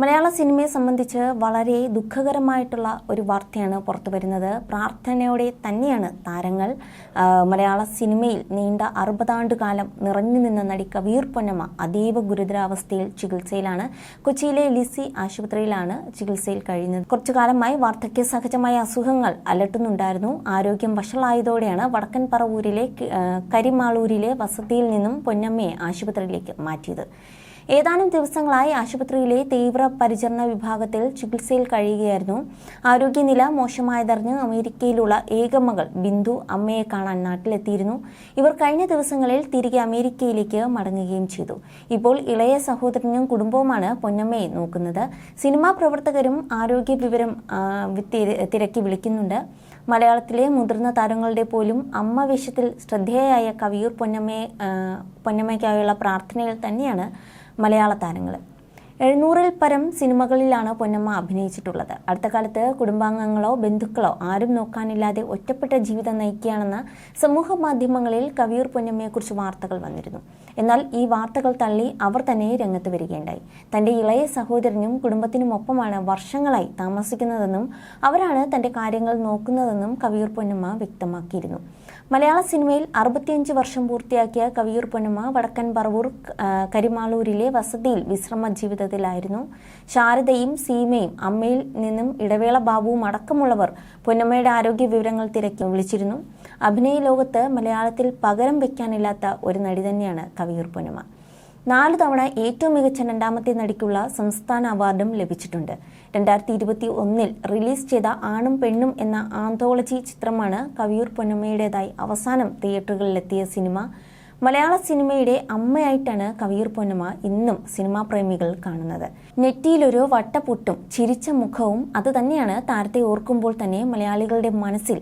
മലയാള സിനിമയെ സംബന്ധിച്ച് വളരെ ദുഃഖകരമായിട്ടുള്ള ഒരു വാർത്തയാണ് പുറത്തു വരുന്നത്. പ്രാർത്ഥനയോടെ തന്നെയാണ് താരങ്ങൾ. മലയാള സിനിമയിൽ നീണ്ട അറുപതാണ്ട് കാലം നിറഞ്ഞു നിന്ന നടി കവീർ പൊന്നമ്മ അതീവ ഗുരുതരാവസ്ഥയിൽ ചികിത്സയിലാണ്. കൊച്ചിയിലെ ലിസി ആശുപത്രിയിലാണ് ചികിത്സയിൽ കഴിയുന്നത്. കുറച്ചു കാലമായി വാർദ്ധക്യ സഹജമായ അസുഖങ്ങൾ അലട്ടുന്നുണ്ടായിരുന്നു. ആരോഗ്യം വഷളായതോടെയാണ് വടക്കൻ പറവൂരിലെ കരിമാളൂരിലെ വസതിയിൽ നിന്നും പൊന്നമ്മയെ ആശുപത്രിയിലേക്ക് മാറ്റിയത്. ഏതാനും ദിവസങ്ങളായി ആശുപത്രിയിലെ തീവ്ര പരിചരണ വിഭാഗത്തിൽ ചികിത്സയിൽ കഴിയുകയായിരുന്നു. ആരോഗ്യനില മോശമായതറിഞ്ഞ് അമേരിക്കയിലുള്ള ഏക മകൾ ബിന്ദു അമ്മയെ കാണാൻ നാട്ടിലെത്തിയിരുന്നു. ഇവർ കഴിഞ്ഞ ദിവസങ്ങളിൽ തിരികെ അമേരിക്കയിലേക്ക് മടങ്ങുകയും ചെയ്തു. ഇപ്പോൾ ഇളയ സഹോദരനും കുടുംബവുമാണ് പൊന്നമ്മയെ നോക്കുന്നത്. സിനിമാ പ്രവർത്തകരും ആരോഗ്യ വിവരം തിരക്കി വിളിക്കുന്നുണ്ട്. മലയാളത്തിലെ മുതിർന്ന താരങ്ങളുടെ പോലും അമ്മ വേഷത്തിൽ ശ്രദ്ധേയയായ കവിയൂർ പൊന്നമ്മയെ പൊന്നമ്മയ്ക്കായുള്ള പ്രാർത്ഥനയിൽ തന്നെയാണ് മലയാള താരങ്ങൾ എഴുന്നൂറിൽ പരം സിനിമകളിലാണ് പൊന്നമ്മ അഭിനയിച്ചിട്ടുള്ളത്. അടുത്ത കാലത്ത് കുടുംബാംഗങ്ങളോ ബന്ധുക്കളോ ആരും നോക്കാനില്ലാതെ ഒറ്റപ്പെട്ട ജീവിതം നയിക്കുകയാണെന്ന് സമൂഹ മാധ്യമങ്ങളിൽ കവിയൂർ പൊന്നമ്മയെക്കുറിച്ച് വാർത്തകൾ വന്നിരുന്നു. എന്നാൽ ഈ വാർത്തകൾ തള്ളി അവർ തന്നെ രംഗത്ത് വരികയുണ്ടായി. തന്റെ ഇളയ സഹോദരനും കുടുംബത്തിനുമൊപ്പമാണ് വർഷങ്ങളായി താമസിക്കുന്നതെന്നും അവരാണ് തന്റെ കാര്യങ്ങൾ നോക്കുന്നതെന്നും കവിയൂർ പൊന്നമ്മ വ്യക്തമാക്കിയിരുന്നു. മലയാള സിനിമയിൽ അറുപത്തിയഞ്ച് വർഷം പൂർത്തിയാക്കിയ കവിയൂർ പൊന്നമ്മ വടക്കൻ പറവൂർ കരിമാളൂരിലെ വസതിയിൽ വിശ്രമ ജീവിതത്തിലായിരുന്നു ശാരദയും സീമയും അമ്മയിൽ നിന്നും ഇടവേള ബാബുവും അടക്കമുള്ളവർ പൊന്നമ്മയുടെ ആരോഗ്യ വിവരങ്ങൾ തിരക്കി വിളിച്ചിരുന്നു. അഭിനയ ലോകത്ത് മലയാളത്തിൽ പകരം വെക്കാനില്ലാത്ത ഒരു നടി തന്നെയാണ് കവിയൂർ പൊന്നമ്മ. നാല് തവണ ഏറ്റവും മികച്ച രണ്ടാമത്തെ നടിക്കുള്ള സംസ്ഥാന അവാർഡും ലഭിച്ചിട്ടുണ്ട്. രണ്ടായിരത്തി ഇരുപത്തി ഒന്നിൽ റിലീസ് ചെയ്ത ആണും പെണ്ണും എന്ന ആന്തോളജി ചിത്രമാണ് കവിയൂർ പൊന്നമ്മയുടേതായി അവസാനം തിയേറ്ററുകളിലെത്തിയ സിനിമ. മലയാള സിനിമയുടെ അമ്മയായിട്ടാണ് കവിയൂർ പൊന്നമ്മ ഇന്നും സിനിമാ പ്രേമികൾ കാണുന്നത്. നെറ്റിയിലൊരു വട്ടപൊട്ടും ചിരിച്ച മുഖവും അതുതന്നെയാണ് താരത്തെ ഓർക്കുമ്പോൾ തന്നെ മലയാളികളുടെ മനസ്സിൽ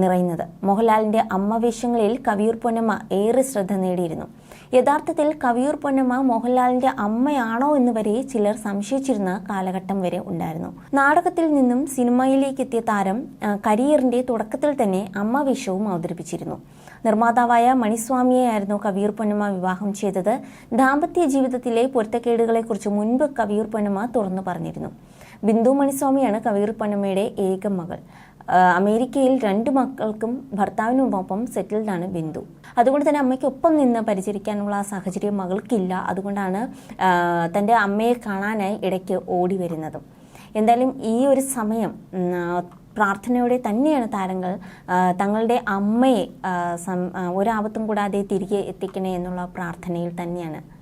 നിറയുന്നത്. മോഹൻലാലിന്റെ അമ്മ വേഷങ്ങളിൽ കവിയൂർ പൊന്നമ്മ ഏറെ ശ്രദ്ധ നേടിയിരുന്നു. യഥാർത്ഥത്തിൽ കവിയൂർ പൊന്നമ്മ മോഹൻലാലിന്റെ അമ്മയാണോ എന്ന് വരെ ചിലർ സംശയിച്ചിരുന്ന കാലഘട്ടം വരെ ഉണ്ടായിരുന്നു. നാടകത്തിൽ നിന്നും സിനിമയിലേക്ക് എത്തിയ താരം കരിയറിന്റെ തുടക്കത്തിൽ തന്നെ അമ്മ വേഷവും അവതരിപ്പിച്ചിരുന്നു. നിർമ്മാതാവായ മണിസ്വാമിയെയായിരുന്നു കവിയൂർ പൊന്നമ്മ വിവാഹം ചെയ്തത്. ദാമ്പത്യ ജീവിതത്തിലെ പൊരുത്തക്കേടുകളെക്കുറിച്ച് മുൻപ് കവിയൂർ പൊന്നമ്മ തുറന്നു പറഞ്ഞിരുന്നു. ബിന്ദു മണിസ്വാമിയാണ് കവിയൂർ പൊന്നമ്മയുടെ ഏക മകൾ. അമേരിക്കയിൽ രണ്ട് മക്കൾക്കും ഭർത്താവിനുമൊപ്പം സെറ്റിൽഡാണ് ബിന്ദു. അതുകൊണ്ട് തന്നെ അമ്മയ്ക്കൊപ്പം നിന്ന് പരിചരിക്കാനുള്ള സാഹചര്യം മകൾക്കില്ല. അതുകൊണ്ടാണ് ആ, തന്റെ അമ്മയെ കാണാനായി ഇടയ്ക്ക് ഓടി വരുന്നതും. എന്തായാലും ഈ ഒരു സമയം പ്രാർത്ഥനയോടെ തന്നെയാണ് താരങ്ങൾ തങ്ങളുടെ അമ്മയെ ആ, ഒരാപത്തും കൂടാതെ തിരികെ എത്തിക്കണേ എന്നുള്ള പ്രാർത്ഥനയിൽ തന്നെയാണ്.